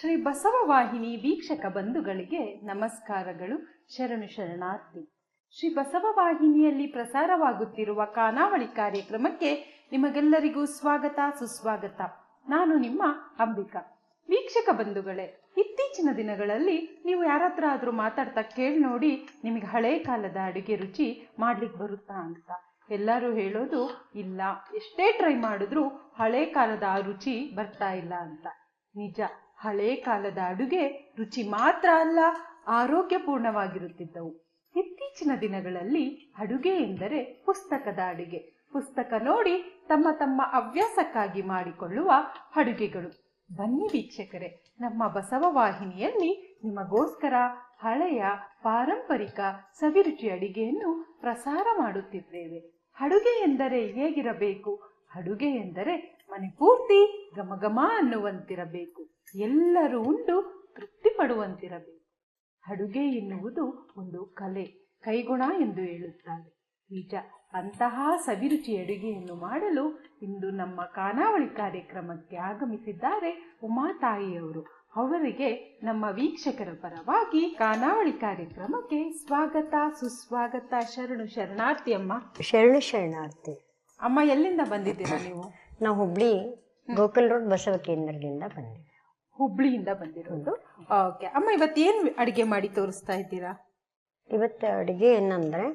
ಶ್ರೀ ಬಸವವಾಹಿನಿ ವೀಕ್ಷಕ ಬಂಧುಗಳಿಗೆ ನಮಸ್ಕಾರಗಳು, ಶರಣು ಶರಣಾರ್ಥಿ. ಶ್ರೀ ಬಸವವಾಹಿನಿಯಲ್ಲಿ ಪ್ರಸಾರವಾಗುತ್ತಿರುವ ಕಾನಾವಳಿ ಕಾರ್ಯಕ್ರಮಕ್ಕೆ ನಿಮಗೆಲ್ಲರಿಗೂ ಸ್ವಾಗತ, ಸುಸ್ವಾಗತ. ನಾನು ನಿಮ್ಮ ಅಂಬಿಕಾ. ವೀಕ್ಷಕ ಬಂಧುಗಳೇ, ಇತ್ತೀಚಿನ ದಿನಗಳಲ್ಲಿ ನೀವು ಯಾರತ್ರ ಆದರೂ ಮಾತಾಡ್ತಾ ಕೇಳಿ ನೋಡಿ ನಿಮಗೆ ಹಳೆ ಕಾಲದ ಅಡುಗೆ ರುಚಿ ಮಾಡ್ಲಿಕ್ಕೆ ಬರುತ್ತಾ ಅಂತ. ಎಲ್ಲರೂ ಹೇಳೋದು, ಇಲ್ಲ, ಎಷ್ಟೇ ಟ್ರೈ ಮಾಡಿದ್ರು ಹಳೆ ಕಾಲದ ಆ ರುಚಿ ಬರ್ತಾ ಇಲ್ಲ ಅಂತ. ನಿಜ. ಹಳೆ ಕಾಲದ ಅಡುಗೆ ರುಚಿ ಮಾತ್ರ ಅಲ್ಲ, ಆರೋಗ್ಯಪೂರ್ಣವಾಗಿರುತ್ತಿದ್ದವು. ಇತ್ತೀಚಿನ ದಿನಗಳಲ್ಲಿ ಅಡುಗೆ ಎಂದರೆ ಪುಸ್ತಕದ ಅಡುಗೆ. ಪುಸ್ತಕ ನೋಡಿ ತಮ್ಮ ತಮ್ಮ ಹವ್ಯಾಸಕ್ಕಾಗಿ ಮಾಡಿಕೊಳ್ಳುವ ಅಡುಗೆಗಳು. ಬನ್ನಿ ವೀಕ್ಷಕರೇ, ನಮ್ಮ ಬಸವ ವಾಹಿನಿಯಲ್ಲಿ ನಿಮಗೋಸ್ಕರ ಹಳೆಯ ಪಾರಂಪರಿಕ ಸವಿರುಚಿ ಅಡಿಗೆಯನ್ನು ಪ್ರಸಾರ ಮಾಡುತ್ತಿದ್ದೇವೆ. ಅಡುಗೆ ಎಂದರೆ ಹೇಗಿರಬೇಕು? ಅಡುಗೆ ಎಂದರೆ ಮನೆ ಪೂರ್ತಿ ಗಮಗಮ ಅನ್ನುವಂತಿರಬೇಕು. ಎಲ್ಲರೂ ಉಂಡು ತೃಪ್ತಿ ಪಡುವಂತಿರಬೇಕು. ಅಡುಗೆ ಎನ್ನುವುದು ಒಂದು ಕಲೆ ಕೈಗುಣ ಎಂದು ಹೇಳುತ್ತಾರೆ. ನಿಜ ಅಂತಹ ಸವಿರುಚಿ ಅಡುಗೆಯನ್ನು ಮಾಡಲು ಇಂದು ನಮ್ಮ ಖಾನಾವಳಿ ಕಾರ್ಯಕ್ರಮಕ್ಕೆ ಆಗಮಿಸಿದ್ದಾರೆ ಉಮಾತಾಯಿಯವರು. ಅವರಿಗೆ ನಮ್ಮ ವೀಕ್ಷಕರ ಪರವಾಗಿ ಖಾನಾವಳಿ ಕಾರ್ಯಕ್ರಮಕ್ಕೆ ಸ್ವಾಗತ ಸುಸ್ವಾಗತ ಶರಣು ಶರಣಾರ್ಥಿ ಅಮ್ಮ. ಶರಣು ಶರಣಾರ್ಥಿ. ಅಮ್ಮ ಎಲ್ಲಿಂದ ಬಂದಿದ್ದೀರಾ ನೀವು? ನಾವು ಹುಬ್ಳಿ ಗೋಕಲ್ ರೋಡ್ ಬಸವ ಕೇಂದ್ರದಿಂದ ಬಂದಿವಿ. ಹುಬ್ಳಿಯಿಂದ ಬಂದಿರೋದು. ಓಕೆ ಅಮ್ಮ ಇವತ್ತೇನ್ ಅಡಿಗೆ ಮಾಡಿ ತೋರಿಸ್ತಾ ಇದ್ದೀರಾ? ಇವತ್ತು ಅಡುಗೆ ಏನಂದ್ರೆ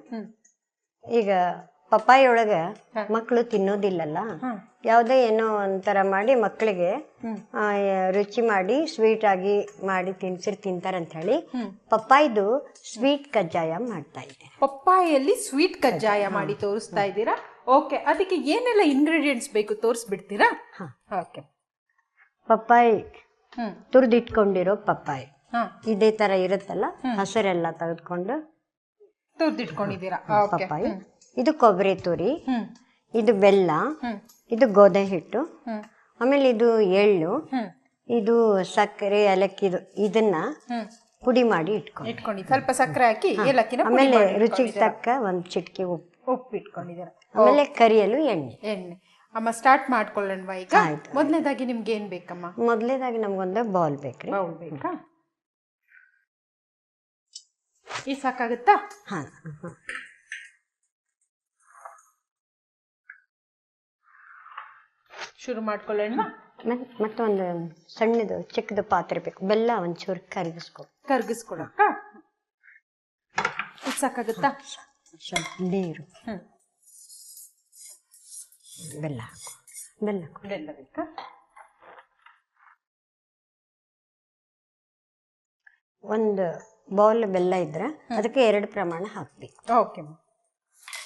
ಈಗ ಪಪ್ಪಾಯಿ ಒಳಗ ಮಕ್ಕಳು ತಿನ್ನೋದಿಲ್ಲಲ್ಲ? ಯಾವುದೇ ಏನೋ ಒಂಥರ ಮಾಡಿ ಮಕ್ಕಳಿಗೆ ರುಚಿ ಮಾಡಿ ಸ್ವೀಟ್ ಆಗಿ ಮಾಡಿ ತಿನ್ಸಿರ್ ತಿಂತಾರಂತ ಹೇಳಿ ಪಪ್ಪಾಯಿದು ಸ್ವೀಟ್ ಕಜ್ಜಾಯ ಮಾಡ್ತಾ ಇದ್ದೆ. ಪಪ್ಪಾಯಲ್ಲಿ ಸ್ವೀಟ್ ಕಜ್ಜಾಯ ಮಾಡಿ ತೋರಿಸ್ತಾ ಇದ್ದೀರಾ? ಓಕೆ ಅದಕ್ಕೆ ಏನೆಲ್ಲ ಇಂಗ್ರೀಡಿಯೆಂಟ್ಸ್ ಬೇಕು ತೋರಿಸ್ಬಿಡ್ತೀರಾ? ಹಾಂ. ಓಕೆ ಪಪ್ಪಾಯಿ ತುರಿದಿಟ್ಕೊಂಡಿರೋ ಪಪ್ಪಾಯಿ. ಇದೇ ತರ ಇರುತ್ತಲ್ಲ ಹಸರೆಲ್ಲ ತೆಗೆದುಕೊಂಡು ತುರ್ದಿಟ್ಕೊಂಡಿದ್ದೀರಾ? ಪಪ್ಪಾಯಿ. ಇದು ಕೊಬ್ಬರಿ ತುರಿ ಇದು ಬೆಲ್ಲ ಇದು ಗೋಧಿ ಹಿಟ್ಟು ಆಮೇಲೆ ಇದು ಎಳ್ಳು ಇದು ಸಕ್ಕರೆ ಏಲಕ್ಕಿ ಇದು ಇದನ್ನ ಪುಡಿ ಮಾಡಿ ಇಟ್ಕೊಂಡು. ಸ್ವಲ್ಪ ಸಕ್ಕರೆ ಹಾಕಿ ಏಲಕ್ಕಿನ ಆಮೇಲೆ ರುಚಿಗೆ. ತಕ್ಕ ಒಂದು ಚಿಟಿಕೆ ಉಪ್ಪು. ಉಪ್ಪು ಇಟ್ಕೊಂಡಿದ್ದೀರಾ ಆಮೇಲೆ ಕರಿಯಲು ಎಣ್ಣೆ. ಎಣ್ಣೆ. ಅಮ್ಮ ಸ್ಟಾರ್ಟ್ ಮಾಡ್ಕೊಳ್ಳೋಣವಾ ಈಗ. ಮೊದಲನೇದಾಗಿ ನಿಮ್ಗೆ ಏನ್ ಬೇಕಮ್ಮ? ಮೊದಲನೇದಾಗಿ ನಮ್ಗೊಂದು ಬೌಲ್ ಬೇಕ್ರಿ. ಬೌಲ್ ಬೇಕಾ? ಈ ಸಾಕಾಗುತ್ತಾ? ಹಾ. ಶುರು ಮಾಡ್ಕೊಳ್ಳೋಣ ಮತ್ತೊಂದು ಸಣ್ಣದು ಚಿಕ್ಕದು ಪಾತ್ರೆ ಬೇಕು. ಬೆಲ್ಲ ಒಂಚೂರು ಕರಗಿಸ್ಕೊ ಕರಗಿಸ್ಕೊಡಕ್ಕ ಸಾಕಾಗುತ್ತಾ? ಸ್ವಲ್ಪ ನೀರು. ಹ್ಮ್. ಬೆಲ್ಲ ಹಾಕು. ಬೆಲ್ಲ ಹಾಕು. ಬೆಲ್ಲ ಬೇಕಾ? ಒಂದು ಬೌಲ್ ಬೆಲ್ಲ ಇದ್ರೆ ಅದಕ್ಕೆ ಎರಡು ಪ್ರಮಾಣ ಹಾಕ್ಬೇಕು. ಓಕೆ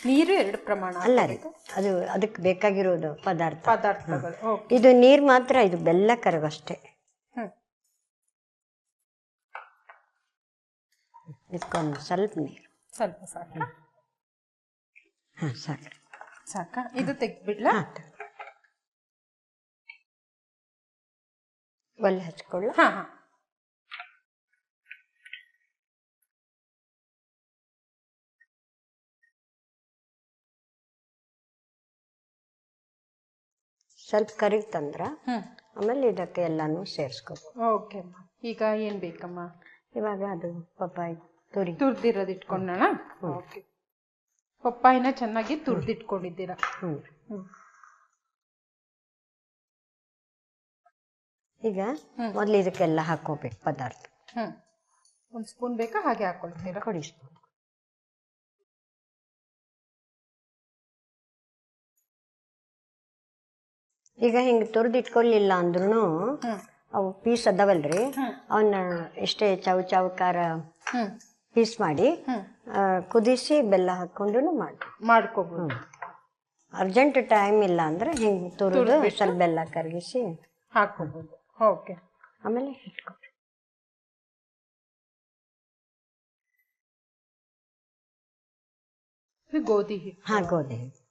ನೀರು ಎರಡು ಪ್ರಮಾಣ ಅಲ್ಲ ರೀ ಅದು ಅದಕ್ಕೆ ಬೇಕಾಗಿರೋದು ಪದಾರ್ಥ. ಪದಾರ್ಥಗಳು. ಓಕೆ ಇದು ನೀರು ಮಾತ್ರ ಇದು ಬೆಲ್ಲ ಕರಗಷ್ಟೇ. ಇದಕ್ಕೊಂದು ಸ್ವಲ್ಪ ನೀರು. ಸ್ವಲ್ಪ ಸಾಕು. ಹಾಂ ಸಾಕು. ಸಾಕ? ಇದು ತೆಗ್ದ್ಬಿಡ್ಲಾ? ಒಲೆ ಹಚ್ಕೊಳ್ಳ. ಹಾ ಹಾ. ಸ್ವಲ್ಪ ಕರಿತಂದ್ರ ಆಮೇಲೆ ಇದಕ್ಕೆ ಎಲ್ಲಾನು ಸೇರಿಸ್ಕೋಬೋದು ಓಕೆ ಅಮ್ಮ. ಈಗ ಏನ್ ಬೇಕಮ್ಮ? ಇವಾಗ ಅದು ಪಪ್ಪಾಯಿ ತುರಿ. ತುರ್ದಿರೋದು ಇಟ್ಕೊಂಡೋಣ ಓಕೆ. ಪಪ್ಪಾಯಿನ ಚೆನ್ನಾಗಿ ತುರ್ದಿಟ್ಕೊಂಡಿದ್ದೀರ. ಈಗ ಮೊದ್ಲು ಇದಕ್ಕೆಲ್ಲ ಹಾಕೋಬೇಕು ಪದಾರ್ಥ. ಹ್ಮ್. ಒಂದು ಸ್ಪೂನ್ ಬೇಕಾ ಹಾಗೆ ಹಾಕೊಳ್ತೀರಾ? ಕೊಡಿಸ್ಬೇಕು ಈಗ ಹಿಂಗೆ ತುರಿದಿಟ್ಕೊಳ್ಳಿಲ್ಲ ಅಂದ್ರೂ ಅವು ಪೀಸ್ ಅದಾವಲ್ರಿ? ಅವನ್ನ ಎಷ್ಟೇ ಚೌ ಚೌಕಾರ ಪೀಸ್ ಮಾಡಿ ಕುದಿಸಿ ಬೆಲ್ಲ ಹಾಕೊಂಡು ಮಾಡಿ ಮಾಡ್ಕೋಬಹುದು ಅರ್ಜೆಂಟ್ ಟೈಮ್ ಇಲ್ಲ ಅಂದ್ರೆ ಹಿಂಗೆ ತುರಿದು ಸ್ವಲ್ಪ ಬೆಲ್ಲ ಕರಗಿಸಿ ಹಾಕೋಬಹುದು ಓಕೆ. ಆಮೇಲೆ ಇದು ಗೋಧಿ ಹಿಟ್ಟು. ಹಾ ಗೋಧಿ ಹಿಟ್ಟು.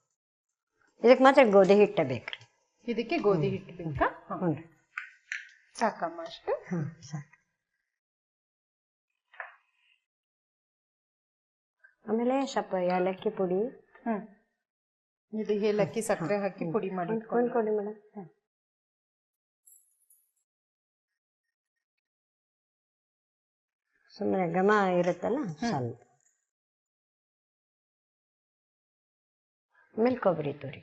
ಇದಕ್ಕೆ ಮಾತ್ರ ಗೋಧಿ ಹಿಟ್ಟೆ ಬೇಕು ಇದಕ್ಕೆ ಗೋಧಿ ಹಿಟ್ಟು ಬೇಕಾ. ಹ್ಞೂ ಸಾಕಮ್ಮ ಅಷ್ಟು. ಹಾಂ ಸಾಕು. ಆಮೇಲೆ ಸ್ವಲ್ಪ ಏಲಕ್ಕಿ ಪುಡಿ ಹ್ಞೂ ಇದು ಏಲಕ್ಕಿ ಸಕ್ಕರೆ ಹಾಕಿ ಪುಡಿ ಮಾಡಿ ಒಂದು ಕೊಡಿ ಮೇಡಮ್ ಸುಮ್ಮನೆ ಘಮ ಇರುತ್ತಲ್ಲ ಸ್ವಲ್ಪ ಆಮೇಲೆ ಕೊಬ್ಬರಿ ತುರಿ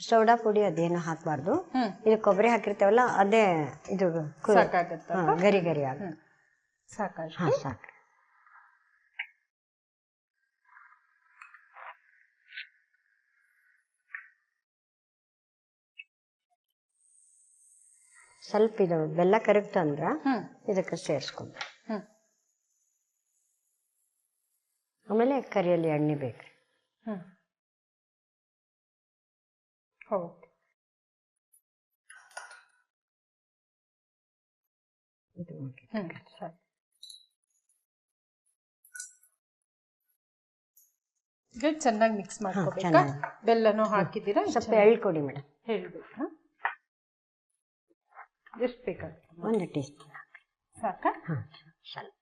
ಸೋಡಾ ಪುಡಿ ಅದೇನು ಹಾಕಬಾರ್ದು. ಇದು ಕೊಬ್ಬರಿ ಹಾಕಿರ್ತೇವಲ್ಲ ಅದೇ ಇದು ಕು- ಸಾಕಾಗತ್ತ? ಹಾ, ಗರಿ ಗರಿ ಆಗ ಸಾಕಷ್ಟು? ಸಾಕು. ಸ್ವಲ್ಪ ಇದು ಬೆಲ್ಲ ಕರಗ್ತು ಅಂದ್ರ ಹ್ಮ್. ಇದಕ್ಕೆ ಸೇರಿಸ್ಕೊಂಡು ಹ್ಮ್. ಆಮೇಲೆ ಕರಿಯಲ್ಲಿ ಎಣ್ಣೆ ಬೇಕು. ಹ್ಮ್. ಹೌದು ಇದು. ಹ್ಮ್ ಸರಿ ಇದು ಚೆನ್ನಾಗಿ ಮಿಕ್ಸ್ ಮಾಡ್ಕೋಬೇಕಾ ಚೆನ್ನಾಗಿ. ಬೆಲ್ಲನೂ ಹಾಕಿದ್ದೀರಾ ಸ್ವಲ್ಪ ಎಳ್ಳು ಕೊಡಿ ಮೇಡಮ್ ಹೇಳ್ಬೇಕಾ ಎಷ್ಟು ಬೇಕಾಗುತ್ತೆ ಒಂದು ಟೀ ಸ್ಪೂನ್ ಸಾಕಾ ಹಾಂ ಸ್ವಲ್ಪ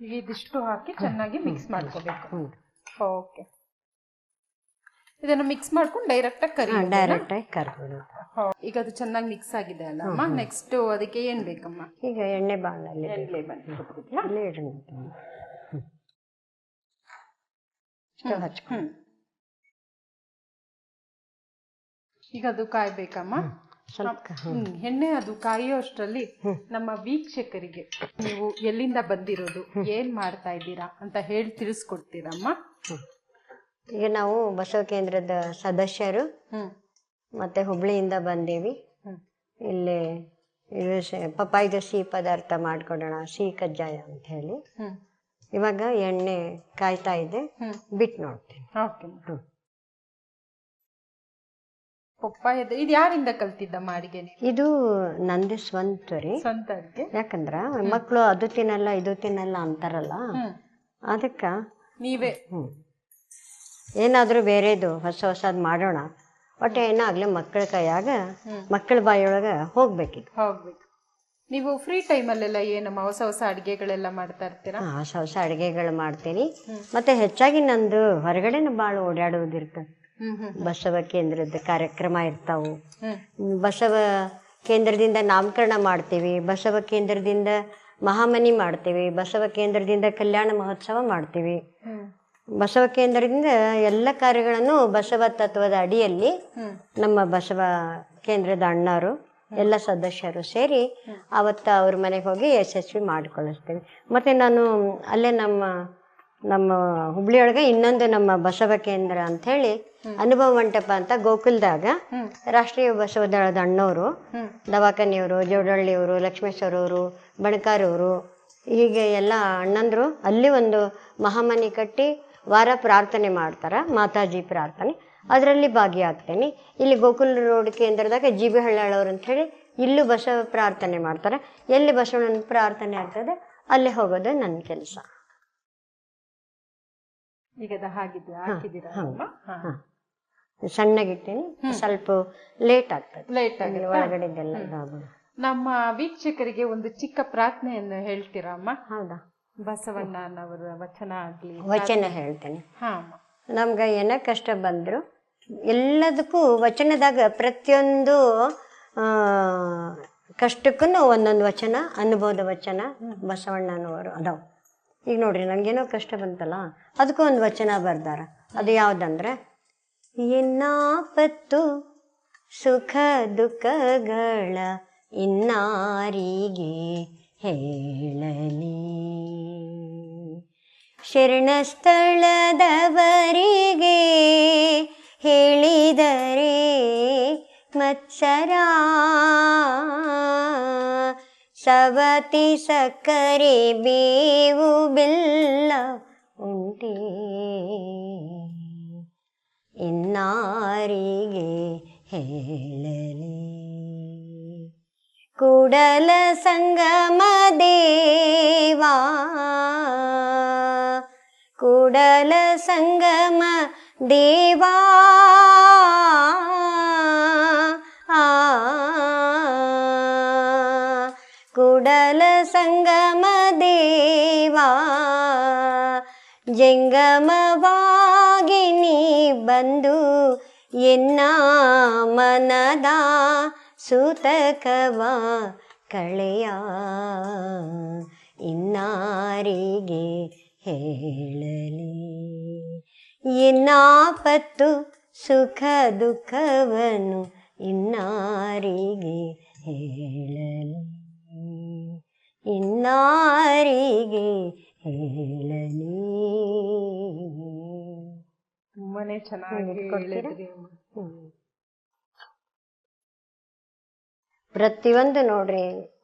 ಈಗ ಇದಿಷ್ಟು ಹಾಕಿ ಚೆನ್ನಾಗಿ ಮಿಕ್ಸ್ ಮಾಡ್ಕೋಬೇಕು ಹ್ಞೂ ಓಕೆ ಇದನ್ನು ಮಿಕ್ಸ್ ಮಾಡ್ಕೊಂಡು ಡೈರೆಕ್ಟ್ ಆಗಿ ಕರಿ ಡೈರೆಕ್ಟ್ ಕರ್ಬೋದು. ಈಗ ಅದು ಚೆನ್ನಾಗಿ ಮಿಕ್ಸ್ ಆಗಿದೆ ಅಲ್ಲಮ್ಮ? ನೆಕ್ಸ್ಟ್ ಅದಕ್ಕೆ ಏನ್ ಬೇಕಮ್ಮ? ಈಗ ಎಣ್ಣೆ ಬಾಣಲ್ಲಿ ಎಣ್ಣೆ ಸ್ಟವ್ ಹಚ್ಕೊಂಡು ಈಗ ಅದು ಕಾಯ್ಬೇಕಮ್ಮ? ಎಣ್ಣೆ ಅದು ಕಾಯೋ ಅಷ್ಟರಲ್ಲಿ ನಮ್ಮ ವೀಕ್ಷಕರಿಗೆ ನೀವು ಎಲ್ಲಿಂದ ಬಂದಿರೋದು ಏನ್ ಮಾಡ್ತಾ ಇದ್ದೀರಾ ಅಂತ ಹೇಳಿ ತಿಳಿಸ್ಕೊಡ್ತೀರಮ್ಮ. ಈಗ ನಾವು ಬಸವ ಕೇಂದ್ರದ ಸದಸ್ಯರು. ಮತ್ತೆ ಹುಬ್ಳಿಯಿಂದ ಬಂದೇವಿ. ಇಲ್ಲಿ ಇದು ಪಪ್ಪಾಯ್ದು ಸಿಹಿ ಪದಾರ್ಥ ಮಾಡ್ಕೊಡೋಣ ಸಿಹಿ ಕಜ್ಜಾಯ ಅಂತ ಹೇಳಿ. ಇವಾಗ ಎಣ್ಣೆ ಕಾಯ್ತಾ ಇದೆ. ಬಿಟ್ಟು ನೋಡ್ತೀನಿ. ಪಪ್ಪಾಯದ ಇದು ಯಾರಿಂದ ಕಲ್ತಿದ್ದಮ್ಮ ಅಡಿಗೆ ಇದು ನಂದು ಸ್ವಂತ ರೀ ಸ್ವಂತ ಯಾಕಂದ್ರ ಮಕ್ಕಳು ಅದು ತಿನ್ನಲ್ಲ ಇದು ತಿನ್ನಲ್ಲ ಅಂತಾರಲ್ಲ. ಅದಕ್ಕ ನೀವೇ? ಏನಾದ್ರೂ ಬೇರೆದು ಹೊಸ ಹೊಸದು ಮಾಡೋಣ. ಒಟ್ಟು ಏನಾಗ್ಲಿ ಮಕ್ಕಳ ಕೈಯಾಗ. ಮಕ್ಕಳ ಬಾಯಿಯೊಳಗ ಹೋಗ್ಬೇಕಿತ್ತು. ಹೋಗ್ಬೇಕು. ನೀವು ಫ್ರೀ ಟೈಮಲ್ಲೆಲ್ಲ ಏನು ಹೊಸ ಹೊಸ ಅಡುಗೆಗಳೆಲ್ಲ ಮಾಡ್ತಾ ಇರ್ತೀರಾ? ಹೊಸ ಹೊಸ ಅಡುಗೆಗಳು ಮಾಡ್ತೀನಿ. ಮತ್ತೆ ಹೆಚ್ಚಾಗಿ ನಂದು ಹೊರಗಡೆನೂ ಭಾಳ ಹ್ಮ್ ಬಸವ ಕೇಂದ್ರದ ಕಾರ್ಯಕ್ರಮ ಇರ್ತಾವು. ಬಸವ ಕೇಂದ್ರದಿಂದ ನಾಮಕರಣ ಮಾಡ್ತೀವಿ. ಬಸವ ಕೇಂದ್ರದಿಂದ ಮಹಾಮನಿ ಮಾಡ್ತೀವಿ. ಬಸವ ಕೇಂದ್ರದಿಂದ ಕಲ್ಯಾಣ ಮಹೋತ್ಸವ ಮಾಡ್ತೀವಿ. ಬಸವ ಕೇಂದ್ರದಿಂದ ಎಲ್ಲ ಕಾರ್ಯಗಳನ್ನು ಬಸವ ತತ್ವದ ಅಡಿಯಲ್ಲಿ ನಮ್ಮ ಬಸವ ಕೇಂದ್ರದ ಅಣ್ಣರು ಎಲ್ಲ ಸದಸ್ಯರು ಸೇರಿ ಅವತ್ತ ಅವ್ರ ಮನೆಗೆ ಹೋಗಿ ಯಶಸ್ವಿ ಮಾಡಿಕೊಳ್ಳಿಸ್ತೇವೆ ಮತ್ತೆ ನಾನು ಅಲ್ಲೇ ನಮ್ಮ ನಮ್ಮ ಹುಬ್ಳಿಯೊಳಗೆ ಇನ್ನೊಂದು ನಮ್ಮ ಬಸವ ಕೇಂದ್ರ ಅಂತ ಹೇಳಿ ಅನುಭವ ಮಂಟಪ ಅಂತ ಗೋಕುಲ್ದಾಗ ರಾಷ್ಟ್ರೀಯ ಬಸವ ದಳದ ಅಣ್ಣವರು ದವಾಖಾನೆಯವರು ಜೋಡಳ್ಳಿಯವರು ಲಕ್ಷ್ಮೇಶ್ವರವರು ಬಣಕಾರವರು ಹೀಗೆ ಎಲ್ಲ ಅಣ್ಣಂದ್ರು ಅಲ್ಲಿ ಒಂದು ಮಹಾಮನಿ ಕಟ್ಟಿ ವಾರ ಪ್ರಾರ್ಥನೆ ಮಾಡ್ತಾರ ಮಾತಾಜಿ ಪ್ರಾರ್ಥನೆ. ಅದರಲ್ಲಿ ಭಾಗಿಯಾಗ್ತೇನೆ. ಇಲ್ಲಿ ಗೋಕುಲ್ ರೋಡ್ ಕೇಂದ್ರದಾಗ ಜಿ ಬಿ ಹಳ್ಳಾಳವ್ರು ಅಂತ ಹೇಳಿ ಇಲ್ಲೂ ಬಸವ ಪ್ರಾರ್ಥನೆ ಮಾಡ್ತಾರೆ. ಎಲ್ಲಿ ಬಸವನ ಪ್ರಾರ್ಥನೆ ಆಗ್ತದೆ ಅಲ್ಲಿ ಹೋಗೋದು ನನ್ನ ಕೆಲಸ. ಸಣ್ಣಗಿಟ್ಟೇನೆ ಸ್ವಲ್ಪ ಲೇಟ್ ಆಗ್ತದೆ. ಲೇಟ್ ಆಗಿ ಇಲ್ಲಿ ಒಳಗಡೆದೆಲ್ಲ ಇದಾಗೋದು. ನಮ್ಮ ವೀಕ್ಷಕರಿಗೆ ಒಂದು ಚಿಕ್ಕ ಪ್ರಾರ್ಥನೆಯನ್ನು ಹೇಳ್ತೀರಾ ಅಮ್ಮ? ಹೌದಾ? ಬಸವಣ್ಣನವರ ವಚನ ಆಗಲಿ ವಚನ ಹೇಳ್ತೇನೆ. ನಮ್ಗೆ ಏನ ಕಷ್ಟ ಬಂದ್ರು ಎಲ್ಲದಕ್ಕೂ ವಚನದಾಗ ಪ್ರತಿಯೊಂದು ಕಷ್ಟಕ್ಕೂ ಒಂದೊಂದು ವಚನ ಅನುಭವದ ವಚನ ಬಸವಣ್ಣನವರು ಅದಾವ. ಈಗ ನೋಡ್ರಿ ನಂಗೇನೋ ಕಷ್ಟ ಬಂತಲ್ಲ ಅದಕ್ಕೂ ಒಂದು ವಚನ ಬರ್ದಾರ. ಅದು ಯಾವುದಂದ್ರೆ ಇನ್ನಾಪತ್ತು ಸುಖ ದುಃಖಗಳ ಇನ್ನಾರಿಗೆ ಹೇಳಲಿ. ಶರಣಸ್ಥಳದವರಿಗೆ ಹೇಳಿದರೆ ಮತ್ಸರ. ಸವತಿ ಸಕ್ಕರೆ ಬೇವು ಬಿಲ್ಲ ಉಂಟೆ. ಇನ್ನಾರಿಗೆ ಹೇಳಲಿ. ಕೂಡಲ ಸಂಗಮ ದೇವಾ. ಕೂಡಲ ಸಂಗಮ ದೇವಾ. ಕುಡಲ ಸಂಗಮ ದೇವಾ. ಜಂಗಮವಾಗಿ ನೀ ಬಂದು ಎನ್ನ ಮನದ ಸೂತಕವ ಕಳೆಯ. ಇನ್ನಾರಿಗೆ ಹೇಳಲಿ. ಇನ್ನಾಪತ್ತು ಸುಖ ದುಃಖವನ್ನು ಇನ್ನಾರಿಗೆ ಹೇಳಲಿ. ಇನ್ನಾರಿಗೆ ಹೇಳಲಿ. ತುಂಬಾನೇ ಚೆನ್ನಾಗಿ. ಪ್ರತಿಯೊಂದು ನೋಡ್ರಿ.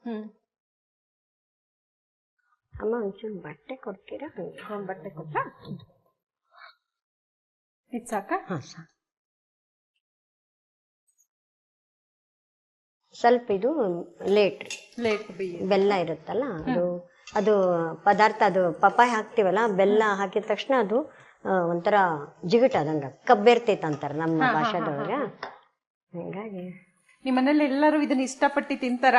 ಅಮ್ಮ ಒಂಚೂರು ಬಟ್ಟೆ ಕೊಡ್ತೀರಾ? ಒಂದು ಬಟ್ಟೆ ಕೊಟ್ಟ ಇದು ಸಾಕ? ಹಾಂ ಸಾಕು. ಸ್ವಲ್ಪ ಇದು ಲೇಟ್. ಲೇಟ್ ಬೆಲ್ಲ ಇರುತ್ತಲ್ಲ ಅದು ಅದು ಪದಾರ್ಥ ಅದು ಪಪ್ಪಾಯ ಹಾಕ್ತಿವಲ್ಲ ಬೆಲ್ಲ ಹಾಕಿದ ತಕ್ಷಣ ಅದು ಒಂಥರ ಜಿಗುಟ ಅದಂಗ ಕಬ್ಬಿರ್ತೈತೆ ಅಂತಾರೆ ನಮ್ಮ ಭಾಷೆದೊಳಗೆ. ಹಂಗಾಗಿ. ನಿಮ್ಮನೇಲಿ ಎಲ್ಲರೂ ಇದನ್ನ ಇಷ್ಟಪಟ್ಟು ತಿಂತಾರ?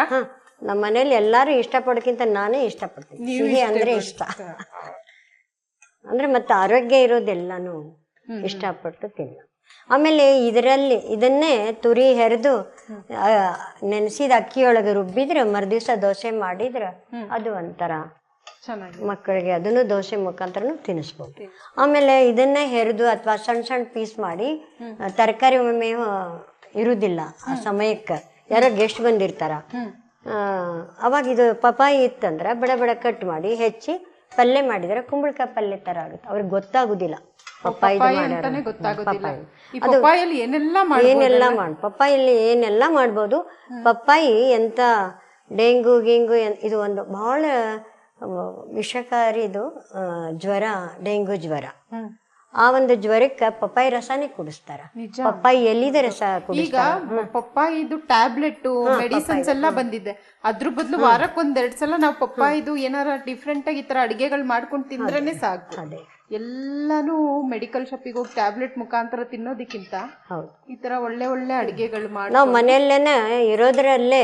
ನಮ್ಮ ಮನೇಲಿ ಎಲ್ಲಾರು ಇಷ್ಟಪಡೋಕ್ಕಿಂತ ನಾನೇ ಇಷ್ಟಪಡ್ತೀನಿ. ಸಿಹಿ ಅಂದ್ರೆ ಇಷ್ಟ. ಅಂದ್ರೆ ಮತ್ತೆ ಆರೋಗ್ಯ ಇರೋದೆಲ್ಲಾನು ಇಷ್ಟಪಟ್ಟು ತಿನ್ನ. ಆಮೇಲೆ ಇದರಲ್ಲಿ ಇದನ್ನೇ ತುರಿ ಹೆರೆದು ನೆನೆಸಿದ ಅಕ್ಕಿಯೊಳಗೆ ರುಬ್ಬಿದ್ರೆ ಮರುದಿವ್ಸ ದೋಸೆ ಮಾಡಿದ್ರೆ ಅದು ಒಂಥರ ಮಕ್ಕಳಿಗೆ ಅದನ್ನು ದೋಸೆ ಮುಖಾಂತರನು ತಿನ್ನಿಸ್ಬೋದು. ಆಮೇಲೆ ಇದನ್ನೇ ಹೆರೆದು ಅಥವಾ ಸಣ್ಣ ಸಣ್ಣ ಪೀಸ್ ಮಾಡಿ ತರಕಾರಿ ಒಮ್ಮೆ ಇರುವುದಿಲ್ಲ ಆ ಸಮಯಕ್ಕೆ. ಯಾರೋ ಗೆಸ್ಟ್ ಬಂದಿರ್ತಾರ. ಅವಾಗ ಇದು ಪಪಾಯಿ ಇತ್ತಂದ್ರೆ ಬಡ ಬಡ ಕಟ್ ಮಾಡಿ ಹೆಚ್ಚಿ ಪಲ್ಯ ಮಾಡಿದ್ರೆ ಕುಂಬಳಕಾಯಿ ಪಲ್ಯ ತರ ಆಗುತ್ತೆ. ಅವ್ರಿಗೆ ಗೊತ್ತಾಗುದಿಲ್ಲ ಪಪ್ಪಾಯಿ ಏನೆಲ್ಲ ಮಾಡಿ ಪಪ್ಪಾಯಲ್ಲಿ ಏನೆಲ್ಲ ಮಾಡ್ಬೋದು. ಪಪ್ಪಾಯಿ ಎಂತ ಡೆಂಗು ಗಿಂಗು ಇದು ಒಂದು ಬಹಳ ವಿಷಕಾರಿ ಇದು ಜ್ವರ ಡೆಂಗು ಜ್ವರ. ಆ ಒಂದು ಜ್ವರಕ್ಕೆ ಪಪ್ಪಾಯಿ ರಸನೇ ಕುಡಿಸ್ತಾರ. ನಿಜ. ಪಪ್ಪಾಯಿ ಎಲ್ಲಿದೆ ರಸ ಈಗ ಕುಡಿಸ್ತಾರ. ಪಪ್ಪಾಯಿದು ಟ್ಯಾಬ್ಲೆಟ್ ಮೆಡಿಸಿನ್ಸ್ ಎಲ್ಲ ಬಂದಿದೆ. ಅದ್ರ ಬದಲು ವಾರಕ್ಕೆ ಒಂದೆರಡ್ ಸಲ ನಾವು ಪಪ್ಪಾಯಿದು ಏನಾರ ಡಿಫ್ರೆಂಟ್ ಆಗಿ ಈ ತರ ಅಡಿಗೆಗಳು ಮಾಡ್ಕೊಂಡು ತಿಂದ್ರೇನೆ ಸಾಕು. ಅದೇ. ಎಲ್ಲಾನು ಮೆಡಿಕಲ್ ಶಾಪಿಗೆ ಹೋಗಿ ಟ್ಯಾಬ್ಲೆಟ್ ಮುಖಾಂತರ ತಿನ್ನೋದಕ್ಕಿಂತ ಹೌದು. ಈ ತರ ಒಳ್ಳೆ ಒಳ್ಳೆ ಅಡಿಗೆಗಳು ಮಾಡಿ ನಾವು ಮನೆಯಲ್ಲೇನೆ ಇರೋದ್ರಲ್ಲೇ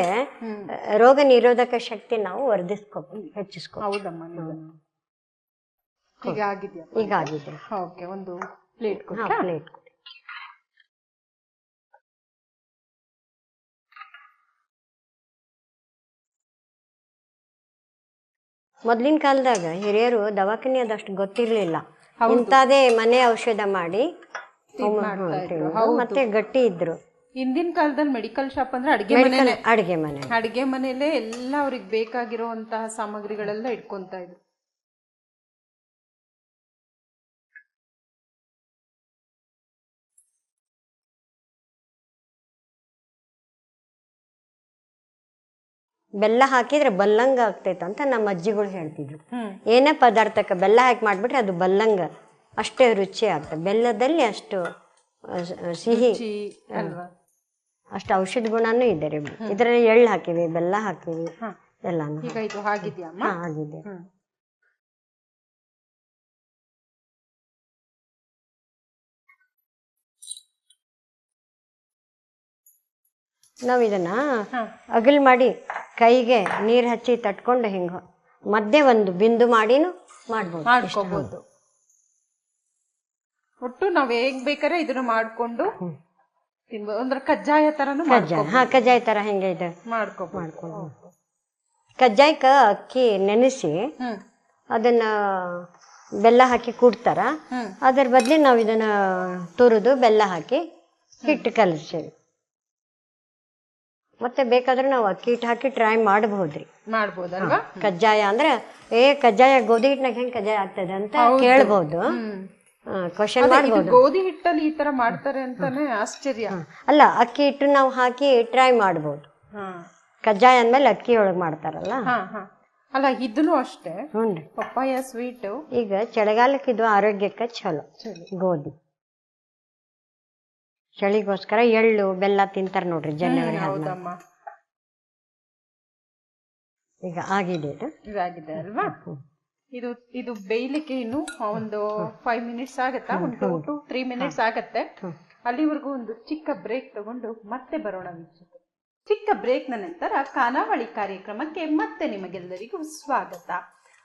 ರೋಗ ನಿರೋಧಕ ಶಕ್ತಿ ನಾವು ವರ್ಧಿಸ್ಕೋಬಹುದು ಹೆಚ್ಚಿಸ್ಕೋ ಹೌದಮ್ಮ ನಿಜ. ಈಗ ಆಗಿದ್ಯಾ ಈಗ ಆಗಿದೆ ಓಕೆ ಒಂದು ಪ್ಲೇಟ್ ಹಾ ಕೊಟ್ಟ ಪ್ಲೇಟ್ ಮೊದ್ಲಿನ ಕಾಲದಾಗ ಹಿರಿಯರು ದವಾಖಾನೆ ಅದಷ್ಟು ಗೊತ್ತಿರ್ಲಿಲ್ಲ. ಇಂಥದೇ ಮನೆ ಔಷಧ ಮಾಡಿ. ಮತ್ತೆ ಗಟ್ಟಿ ಇದ್ರು. ಹಿಂದಿನ ಕಾಲದಲ್ಲಿ ಮೆಡಿಕಲ್ ಶಾಪ್ ಅಂದ್ರೆ ಅಡಿಗೆ ಮನೆ ಅಡಿಗೆ ಮನೆ ಅಡಿಗೆ ಮನೆಯಲ್ಲೇ ಎಲ್ಲ ಅವ್ರಿಗೆ ಬೇಕಾಗಿರುವಂತಹ ಸಾಮಗ್ರಿಗಳೆಲ್ಲ ಇಟ್ಕೊಂತ ಇದ್ರು. ಬೆಲ್ಲ ಹಾಕಿದ್ರೆ ಬಲ್ಲಂಗ ಆಗ್ತೈತೆ ಅಂತ ನಮ್ಮ ಅಜ್ಜಿಗಳು ಹೇಳ್ತಿದ್ರು. ಏನೇ ಪದಾರ್ಥಕ್ಕೆ ಬೆಲ್ಲ ಹಾಕಿ ಮಾಡಿಬಿಟ್ರೆ ಅದು ಬಲ್ಲಂಗ. ಅಷ್ಟೇ ರುಚಿ ಆಗ್ತದೆ. ಬೆಲ್ಲದಲ್ಲಿ ಅಷ್ಟು ಸಿಹಿ. ಅಷ್ಟು ಔಷಧ ಗುಣನೂ ಇದೆ ರೀ. ಇದರಲ್ಲಿ ಎಳ್ಳು ಹಾಕಿವಿ ಬೆಲ್ಲ ಹಾಕಿವಿ. ಎಲ್ಲಾನು ಈಗ ನಾವು ಇದನ್ನ. ಅಗಲ್ ಮಾಡಿ ಕೈಗೆ ನೀರು ಹಚ್ಚಿ ತಟ್ಕೊಂಡು ಹಿಂಗ ಮಧ್ಯೆ ಒಂದು ಬಿಂದು ಮಾಡಿನೂ ಮಾಡ್ಬೋದು. ಮಾಡ್ಕೋಬಹುದು ಒಟ್ಟು ನಾವ್ ಹೇಗ್ ಬೇಕಾದ್ರೆ ಇದನ್ನ ಮಾಡ್ಕೊಂಡು ತಿನ್ಬೋದು ಅಂದ್ರೆ ಕಜ್ಜಾಯ ತರನು ಕಜ್ಜಾಯ. ಹಾ ಕಜ್ಜಾಯ ತರ ಹೆಂಗೆ ಇದೆ? ಮಾಡ್ಕೊ ಮಾಡ್ಕೊಂಡು ಕಜ್ಜಾಯಕ್ಕ ಅಕ್ಕಿ ನೆನೆಸಿ ಅದನ್ನ ಬೆಲ್ಲ ಹಾಕಿ ಕೂಡ್ತಾರ. ಅದರ ಬದಲಿ ನಾವು ಇದನ್ನ ತುರಿದು ಬೆಲ್ಲ ಹಾಕಿ ಹಿಟ್ಟು ಕಲಿಸ್ತೀವಿ. ಮತ್ತೆ ಬೇಕಾದ್ರೆ ನಾವು ಅಕ್ಕಿ ಹಿಟ್ಟು ಹಾಕಿ ಟ್ರೈ ಮಾಡಬಹುದ್ರಿ ಮಾಡ್ಬೋದಲ್ವಾ? ಕಜ್ಜಾಯ ಅಂದ್ರೆ ಏ ಕಜ್ಜಾಯ ಗೋಧಿ ಹಿಟ್ಟಿನಾಗ ಹೆಂಗ್ ಕಜ್ಜಾಯ ಆಗ್ತದೆ ಅಂತ ಕೇಳ್ಬೋದು. ಹ್ಮ್. ಕ್ವಶನ್ ಅದೇ, ಮಾಡ್ಬೋದು. ಗೋಧಿ ಹಿಟ್ಟಲ್ಲಿ ಈ ತರ ಮಾಡ್ತಾರೆ ಅಂತಾನೆ ಆಶ್ಚರ್ಯ. ಅಲ್ಲ ಅಕ್ಕಿ ಹಿಟ್ಟು ನಾವು ಹಾಕಿ ಟ್ರೈ ಮಾಡ್ಬೋದು. ಹಾ. ಕಜ್ಜಾಯ ಅಂದ್ಮೇಲೆ ಅಕ್ಕಿ ಒಳಗೆ ಮಾಡ್ತಾರಲ್ಲ? ಅಲ್ಲ ಇದನ್ನು ಅಷ್ಟೇ. ಪಪ್ಪಾಯ ಸ್ವೀಟ್ ಈಗ ಚಳಿಗಾಲಕ್ಕೆ ಇದು ಆರೋಗ್ಯಕ್ಕೆ ಚಲೋ. ಗೋಧಿ. ಚಳಿಗೋಸ್ಕರ ಎಳ್ಳು ಬೆಲ್ಲ ತಿಂತಾರೆ ನೋಡ್ರಿ ಜನವರಿ ಹೌದಮ್ಮ. ಈಗ ಆಗಿದೆ ಇದು. ಇದಾಗಿದೆ ಅಲ್ವಾ? ಇದು ಇದು ಬೇಯ್ಲಿಕ್ಕೆ ಇನ್ನು ಒಂದು ಫೈವ್ ಮಿನಿಟ್ಸ್ ಆಗತ್ತಾ? ಒಂದು ಟೂ ಟು ತ್ರೀ ಮಿನಿಟ್ಸ್ ಆಗತ್ತೆ. ಅಲ್ಲಿವರೆಗೂ ಒಂದು ಚಿಕ್ಕ ಬ್ರೇಕ್ ತಗೊಂಡು ಮತ್ತೆ ಬರೋಣ ವೀಕ್ಷಕರು. ಚಿಕ್ಕ ಬ್ರೇಕ್ನ ನಂತರ ಖಾನಾವಳಿ ಕಾರ್ಯಕ್ರಮಕ್ಕೆ ಮತ್ತೆ ನಿಮಗೆಲ್ಲರಿಗೂ ಸ್ವಾಗತ.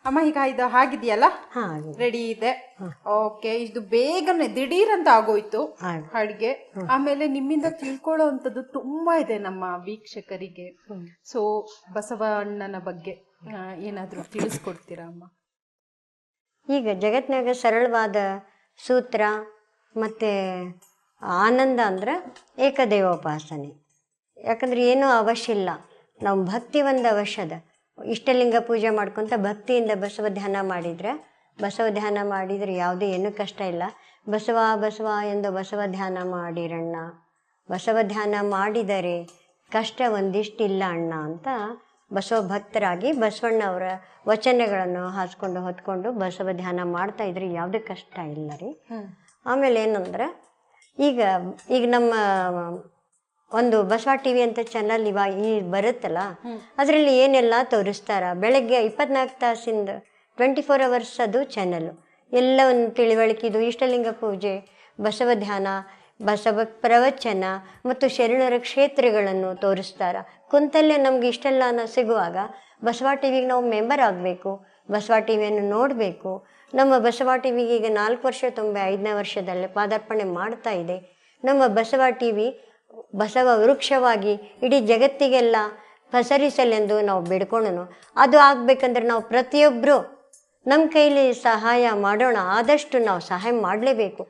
ಅಮ್ಮ ಈಗ ಇದು ಆಗಿದೆಯಲ್ಲ ಹಾ ರೆಡಿ ಇದೆ. ಓಕೆ ಇದು ಬೇಗನೆ ದಿಢೀರ್ ಅಂತ ಆಗೋಯ್ತು. ಅಡ್ಗೆ. ಆಮೇಲೆ ನಿಮ್ಮಿಂದ ತಿಳ್ಕೊಳ್ಳೋ ಅಂತದ್ದು ತುಂಬಾ ಇದೆ ನಮ್ಮ ವೀಕ್ಷಕರಿಗೆ. ಸೊ ಬಸವಣ್ಣನ ಬಗ್ಗೆ ಏನಾದ್ರೂ ತಿಳಿಸ್ಕೊಡ್ತೀರಾ ಅಮ್ಮ? ಈಗ ಜಗತ್ನಾಗ ಸರಳವಾದ ಸೂತ್ರ ಮತ್ತೆ ಆನಂದ ಅಂದ್ರೆ ಏಕದೇವೋಪಾಸನೆ. ಯಾಕಂದ್ರೆ ಏನೂ ಅವಶ್ಯ ಇಲ್ಲ. ನಾವು ಭಕ್ತಿ ಒಂದು ಅವಶ್ಯದ. ಇಷ್ಟಲಿಂಗ ಪೂಜೆ ಮಾಡ್ಕೊತ ಭಕ್ತಿಯಿಂದ ಬಸವ ಧ್ಯಾನ ಮಾಡಿದ್ರೆ ಬಸವ ಧ್ಯಾನ ಮಾಡಿದರೆ ಯಾವುದೇ ಏನೂ ಕಷ್ಟ ಇಲ್ಲ. ಬಸವ ಬಸವ ಎಂದು ಬಸವ ಧ್ಯಾನ ಮಾಡಿರಣ್ಣ. ಬಸವ ಧ್ಯಾನ ಮಾಡಿದರೆ ಕಷ್ಟ ಒಂದಿಷ್ಟಿಲ್ಲ ಅಣ್ಣ ಅಂತ ಬಸವ ಭಕ್ತರಾಗಿ ಬಸವಣ್ಣ ಅವರ ವಚನಗಳನ್ನು ಹಾಸ್ಕೊಂಡು ಹೊತ್ಕೊಂಡು ಬಸವ ಧ್ಯಾನ ಮಾಡ್ತಾ ಇದ್ರೆ ಯಾವುದೇ ಕಷ್ಟ ಇಲ್ಲ ರೀ. ಆಮೇಲೆ ಏನಂದ್ರೆ ಈಗ ಈಗ ನಮ್ಮ ಒಂದು ಬಸವ ಟಿ ವಿ ಅಂತ ಚಾನಲ್ ಇವಾಗ ಈ ಬರುತ್ತಲ್ಲ, ಅದರಲ್ಲಿ ಏನೆಲ್ಲ ತೋರಿಸ್ತಾರ? ಬೆಳಗ್ಗೆ ಇಪ್ಪತ್ನಾಲ್ಕು ತಾಸಿಂದ ಟ್ವೆಂಟಿ ಫೋರ್ ಅವರ್ಸ್ ಅದು ಚಾನಲ್ಲು ಎಲ್ಲ ಒಂದು ತಿಳಿವಳಿಕೆದು ಇಷ್ಟಲಿಂಗ ಪೂಜೆ, ಬಸವ ಧ್ಯಾನ, ಬಸವ ಪ್ರವಚನ ಮತ್ತು ಶರಣರ ಕ್ಷೇತ್ರಗಳನ್ನು ತೋರಿಸ್ತಾರ. ಕುಂತಲ್ಲೇ ನಮ್ಗೆ ಇಷ್ಟೆಲ್ಲ ಸಿಗುವಾಗ ಬಸವ ಟಿ ವಿಗೆ ನಾವು ಮೆಂಬರ್ ಆಗಬೇಕು, ಬಸವ ಟಿ ವಿಯನ್ನು ನೋಡಬೇಕು. ನಮ್ಮ ಬಸವ ಟಿ ವಿಗೆ ಈಗ ನಾಲ್ಕು ವರ್ಷ ತುಂಬ, ಐದನೇ ವರ್ಷದಲ್ಲಿ ಪಾದಾರ್ಪಣೆ ಮಾಡ್ತಾ ಇದೆ. ನಮ್ಮ ಬಸವ ಟಿ ವಿ ಬಸವ ವೃಕ್ಷವಾಗಿ ಇಡೀ ಜಗತ್ತಿಗೆಲ್ಲ ಪಸರಿಸಲೆಂದು ನಾವು ಬೇಡ್ಕೊಳ್ಳೋಣ ಅದು ಆಗಬೇಕಂದ್ರೆ ನಾವು ಪ್ರತಿಯೊಬ್ಬರು ನಮ್ಮ ಕೈಲಿ ಸಹಾಯ ಮಾಡೋಣ. ಆದಷ್ಟು ನಾವು ಸಹಾಯ ಮಾಡಲೇಬೇಕು.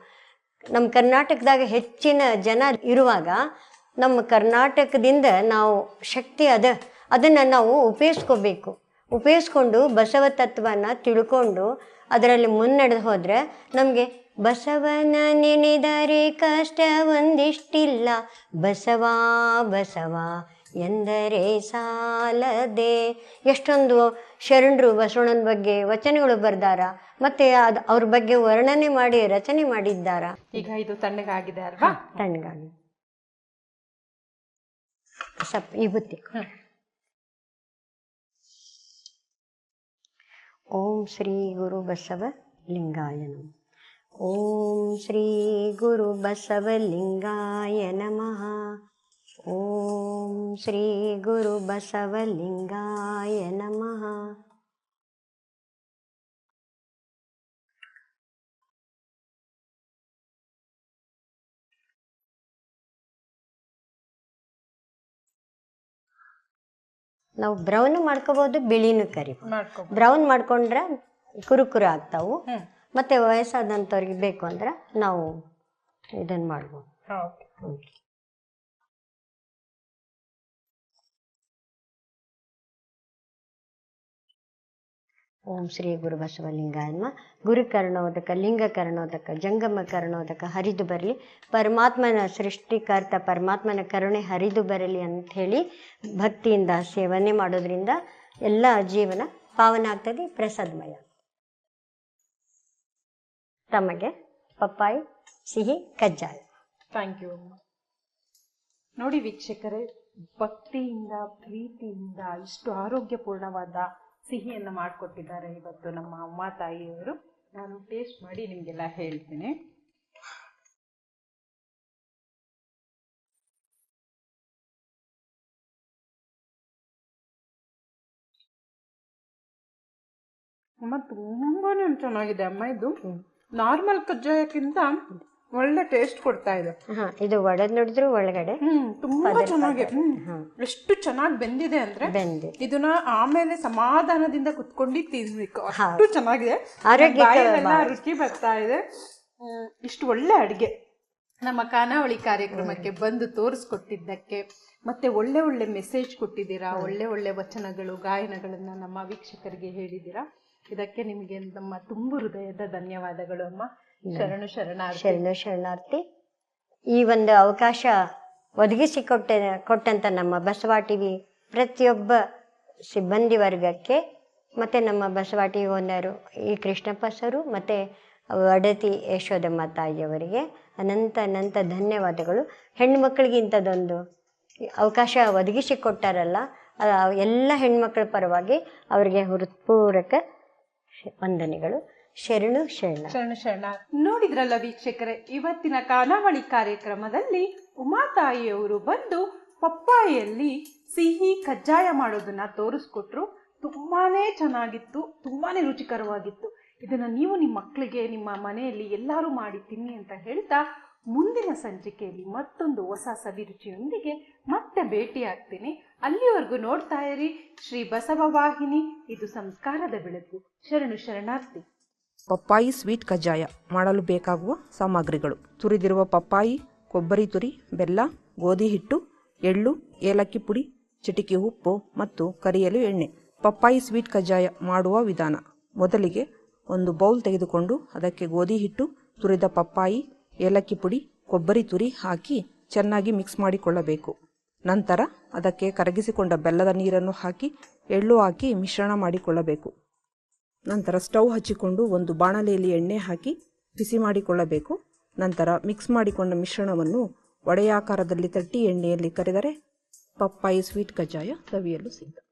ನಮ್ಮ ಕರ್ನಾಟಕದಾಗ ಹೆಚ್ಚಿನ ಜನ ಇರುವಾಗ ನಮ್ಮ ಕರ್ನಾಟಕದಿಂದ ನಾವು ಶಕ್ತಿ ಅದ, ಅದನ್ನು ನಾವು ಉಪಯೋಗಿಸ್ಕೋಬೇಕು. ಉಪಯೋಗಿಸ್ಕೊಂಡು ಬಸವ ತತ್ವನ ತಿಳ್ಕೊಂಡು ಅದರಲ್ಲಿ ಮುನ್ನಡೆದು ಹೋದರೆ ನಮಗೆ ಬಸವನ ನೆನೆದರೆ ಕಷ್ಟ ಒಂದಿಷ್ಟಿಲ್ಲ. ಬಸವ ಬಸವ ಎಂದರೆ ಸಾಲದೆ. ಎಷ್ಟೊಂದು ಶರಣರು ಬಸವಣ್ಣನ ಬಗ್ಗೆ ವಚನಗಳು ಬರ್ದಾರ ಮತ್ತೆ ಅದು ಅವ್ರ ಬಗ್ಗೆ ವರ್ಣನೆ ಮಾಡಿ ರಚನೆ ಮಾಡಿದ್ದಾರ. ಈಗ ಇದು ತಣ್ಣಗಾಗಿದೆ ಅಲ್ವಾ? ತಣ್ಣಗಾಗಿ ಸಪ್ ವಿಭೂತಿ ಓಂ ಶ್ರೀ ಗುರು ಬಸವ ಲಿಂಗಾಯ ನಮಃ ಓಂ ಶ್ರೀ ಗುರು ಬಸವಲಿಂಗಾಯ ನಮಃ ಓಂ ಶ್ರೀ ಗುರು ಬಸವಲಿಂಗಾಯ ನಮಃ ನಾವು ಬ್ರೌನ್ ಮಾಡ್ಕೋಬಹುದು ಬಿಳಿನೂ ಕರಿ ಬ್ರೌನ್ ಮಾಡ್ಕೊಂಡ್ರೆ ಕುರುಕುರು ಆಗ್ತಾವು. ಮತ್ತೆ ವಯಸ್ಸಾದಂಥವ್ರಿಗೆ ಬೇಕು ಅಂದ್ರೆ ನಾವು ಇದನ್ನ ಮಾಡ್ಬೋದು. ಓಕೆ ಓಂ ಶ್ರೀ ಗುರು ಬಸವಲಿಂಗಾಯ ನಮಃ. ಗುರು ಕರ್ಣೋದಕ ಲಿಂಗ ಕರ್ಣೋದಕ ಜಂಗಮ ಕರ್ಣೋದಕ ಹರಿದು ಬರಲಿ. ಪರಮಾತ್ಮನ ಸೃಷ್ಟಿಕರ್ತ ಪರಮಾತ್ಮನ ಕರುಣೆ ಹರಿದು ಬರಲಿ ಅಂತ ಹೇಳಿ ಭಕ್ತಿಯಿಂದ ಸೇವನೆ ಮಾಡೋದ್ರಿಂದ ಎಲ್ಲ ಜೀವನ ಪಾವನ ಆಗ್ತದೆ ಪ್ರಸಾದಮಯ ತಮಗೆ ಪಪ್ಪಾಯಿ, ಸಿಹಿ, ಕಜ್ಜಾಯ. ಥ್ಯಾಂಕ್ ಯು ಅಮ್ಮ. ನೋಡಿ ವೀಕ್ಷಕರೇ, ಭಕ್ತಿಯಿಂದ, ಪ್ರೀತಿಯಿಂದ ಇಷ್ಟು ಆರೋಗ್ಯಪೂರ್ಣವಾದ ಸಿಹಿಯನ್ನು ಮಾಡಿಕೊಟ್ಟಿದ್ದಾರೆ ಇವತ್ತು ನಮ್ಮ ಅಮ್ಮ ತಾಯಿಯವರು. ನಾನು ಟೇಸ್ಟ್ ಮಾಡಿ ನಿಮಗೆಲ್ಲ ಹೇಳ್ತೀನಿ. ಅಮ್ಮ, ತುಂಬಾನೇ ಚೆನ್ನಾಗಿದೆ ಅಮ್ಮ ಇದು. ನಾರ್ಮಲ್ ಕಜ್ಜಾಯಕ್ಕಿಂತ ಒಳ್ಳೆ ಟೇಸ್ಟ್ ಕೊಡ್ತಾ ಇದೆ. ಹಾ ಇದು ಒಡೆದ್ ನೋಡಿದ್ರು ಒಳಗಡೆ ಹ್ಮ್ ತುಂಬಾ ಚೆನ್ನಾಗಿ ಹ್ಮ್. ಎಷ್ಟು ಚೆನ್ನಾಗಿ ಬೆಂದಿದೆ ಅಂದ್ರೆ ಬೆಂದಿ ಇದನ್ನ ಆಮೇಲೆ ಸಮಾಧಾನದಿಂದ ಕುತ್ಕೊಂಡು ತಿನ್ಬೇಕು. ಅಷ್ಟು ಚೆನ್ನಾಗಿದೆ. ಬಾಯಲ್ಲೆಲ್ಲ ರುಚಿ ಬರ್ತಾ ಇದೆ. ಹ್ಮ್, ಇಷ್ಟು ಒಳ್ಳೆ ಅಡಿಗೆ. ನಮ್ಮ ಖಾನಾವಳಿ ಕಾರ್ಯಕ್ರಮಕ್ಕೆ ಬಂದು ತೋರಿಸ್ಕೊಟ್ಟಿದ್ದಕ್ಕೆ ಮತ್ತೆ ಒಳ್ಳೆ ಒಳ್ಳೆ ಮೆಸೇಜ್ ಕೊಟ್ಟಿದ್ದೀರಾ ಒಳ್ಳೆ ಒಳ್ಳೆ ವಚನಗಳು ಗಾಯನಗಳನ್ನ ನಮ್ಮ ವೀಕ್ಷಕರಿಗೆ ಹೇಳಿದ್ದೀರಾ? ಇದಕ್ಕೆ ನಿಮಗೆ ನಮ್ಮ ತುಂಬು ಹೃದಯದ ಧನ್ಯವಾದಗಳು ಅಮ್ಮ. ಶರಣು ಶರಣಾರ್ಥಿ. ಶರಣ ಶರಣಾರ್ಥಿ. ಈ ಒಂದು ಅವಕಾಶ ಒದಗಿಸಿ ಕೊಟ್ಟ ಕೊಟ್ಟಂತ ನಮ್ಮ ಬಸವಾ ಟಿವಿ ಪ್ರತಿಯೊಬ್ಬ ಸಿಬ್ಬಂದಿ ವರ್ಗಕ್ಕೆ ಮತ್ತೆ ನಮ್ಮ ಬಸವಾ ಟಿವಿ ಓನರು ಈ ಕೃಷ್ಣಪ್ಪ ಸರು ಮತ್ತೆ ಅಡತಿ ಯಶೋದಮ್ಮ ತಾಯಿಯವರಿಗೆ ಅನಂತ ಅನಂತ ಧನ್ಯವಾದಗಳು. ಹೆಣ್ಣು ಮಕ್ಕಳಿಗೆ ಇಂಥದ್ದೊಂದು ಅವಕಾಶ ಒದಗಿಸಿ ಕೊಟ್ಟಾರಲ್ಲ ಎಲ್ಲ ಹೆಣ್ಮಕ್ಳ ಪರವಾಗಿ ಅವರಿಗೆ ಹೃತ್ಪೂರ್ವಕ ವಂದನೆಗಳು. ಶರಣು ಶರಣ. ಶರಣ ಶರಣ. ನೋಡಿದ್ರಲ್ಲ ವೀಕ್ಷಕರೇ, ಇವತ್ತಿನ ಕಾನಾವಳಿ ಕಾರ್ಯಕ್ರಮದಲ್ಲಿ ಉಮಾತಾಯಿಯವರು ಬಂದು ಪಪ್ಪಾಯಿಯಲ್ಲಿ ಸಿಹಿ ಕಜ್ಜಾಯ ಮಾಡೋದನ್ನ ತೋರಿಸ್ಕೊಟ್ರು. ತುಂಬಾನೇ ಚೆನ್ನಾಗಿತ್ತು, ತುಂಬಾನೇ ರುಚಿಕರವಾಗಿತ್ತು. ಇದನ್ನ ನೀವು ನಿಮ್ಮ ಮಕ್ಕಳಿಗೆ ನಿಮ್ಮ ಮನೆಯಲ್ಲಿ ಎಲ್ಲರೂ ಮಾಡಿ ತಿನ್ನಿ ಅಂತ ಹೇಳ್ತಾ ಮುಂದಿನ ಸಂಚಿಕೆಯಲ್ಲಿ ಮತ್ತೊಂದು ಹೊಸ ಸವಿರುಚಿಯೊಂದಿಗೆ ಮತ್ತೆ ಭೇಟಿಯಾಗ್ತೀನಿ. ಅಲ್ಲಿವರೆಗೂ ನೋಡ್ತಾ ಇರಿ ಶ್ರೀ ಬಸವ ವಾಹಿನಿ. ಇದು ಸಂಸ್ಕಾರದ ಬೆಳಕು. ಶರಣು ಶರಣಾರ್ಥಿ. ಪಪ್ಪಾಯಿ ಸ್ವೀಟ್ ಕಜ್ಜಾಯ ಮಾಡಲು ಬೇಕಾಗುವ ಸಾಮಗ್ರಿಗಳು. ತುರಿದಿರುವ ಪಪ್ಪಾಯಿ, ಕೊಬ್ಬರಿ ತುರಿ, ಬೆಲ್ಲ, ಗೋಧಿ ಹಿಟ್ಟು, ಎಳ್ಳು, ಏಲಕ್ಕಿ ಪುಡಿ, ಚಿಟಿಕೆ ಉಪ್ಪು ಮತ್ತು ಕರಿಯಲು ಎಣ್ಣೆ. ಪಪ್ಪಾಯಿ ಸ್ವೀಟ್ ಕಜ್ಜಾಯ ಮಾಡುವ ವಿಧಾನ. ಮೊದಲಿಗೆ ಒಂದು ಬೌಲ್ ತೆಗೆದುಕೊಂಡು ಅದಕ್ಕೆ ಗೋಧಿ ಹಿಟ್ಟು, ತುರಿದ ಪಪ್ಪಾಯಿ ಏಲಕ್ಕಿ ಪುಡಿ, ಕೊಬ್ಬರಿ ತುರಿ ಹಾಕಿ ಚೆನ್ನಾಗಿ ಮಿಕ್ಸ್ ಮಾಡಿಕೊಳ್ಳಬೇಕು. ನಂತರ ಅದಕ್ಕೆ ಕರಗಿಸಿಕೊಂಡ ಬೆಲ್ಲದ ನೀರನ್ನು ಹಾಕಿ ಎಳ್ಳು ಹಾಕಿ ಮಿಶ್ರಣ ಮಾಡಿಕೊಳ್ಳಬೇಕು. ನಂತರ ಸ್ಟವ್ ಹಚ್ಚಿಕೊಂಡು ಒಂದು ಬಾಣಲೆಯಲ್ಲಿ ಎಣ್ಣೆ ಹಾಕಿ ಬಿಸಿ ಮಾಡಿಕೊಳ್ಳಬೇಕು. ನಂತರ ಮಿಕ್ಸ್ ಮಾಡಿಕೊಂಡ ಮಿಶ್ರಣವನ್ನು ವಡೆಯಾಕಾರದಲ್ಲಿ ತಟ್ಟಿ ಎಣ್ಣೆಯಲ್ಲಿ ಕರೆದರೆ ಪಪ್ಪಾಯಿ ಸ್ವೀಟ್ ಕಜ್ಜಾಯ ಸವಿಯಲು ಸಿದ್ಧ